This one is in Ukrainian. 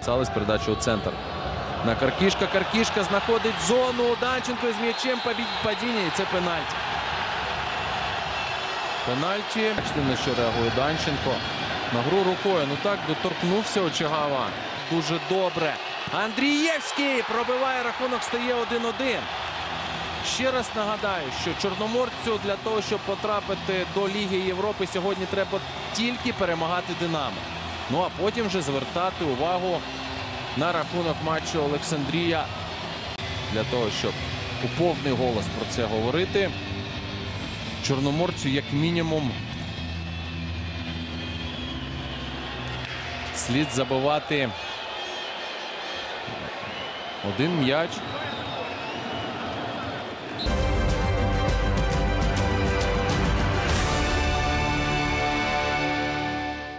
записались передачу у центр. На Каркішка. Каркішка знаходить зону. Данченко з м'ячем падіння. І це пенальті. Пенальті. Бачите, на що реагує Данченко. На гру рукою. Ну так, доторкнувся Очагава. Дуже добре. Андрієвський пробиває рахунок, стає 1-1. Ще раз нагадаю, що Чорноморцю для того, щоб потрапити до Ліги Європи, сьогодні треба тільки перемагати Динамо. Ну а потім вже звертати увагу на рахунок матчу Олександрія для того, щоб у повний голос про це говорити. Чорноморцю, як мінімум, слід забивати один м'яч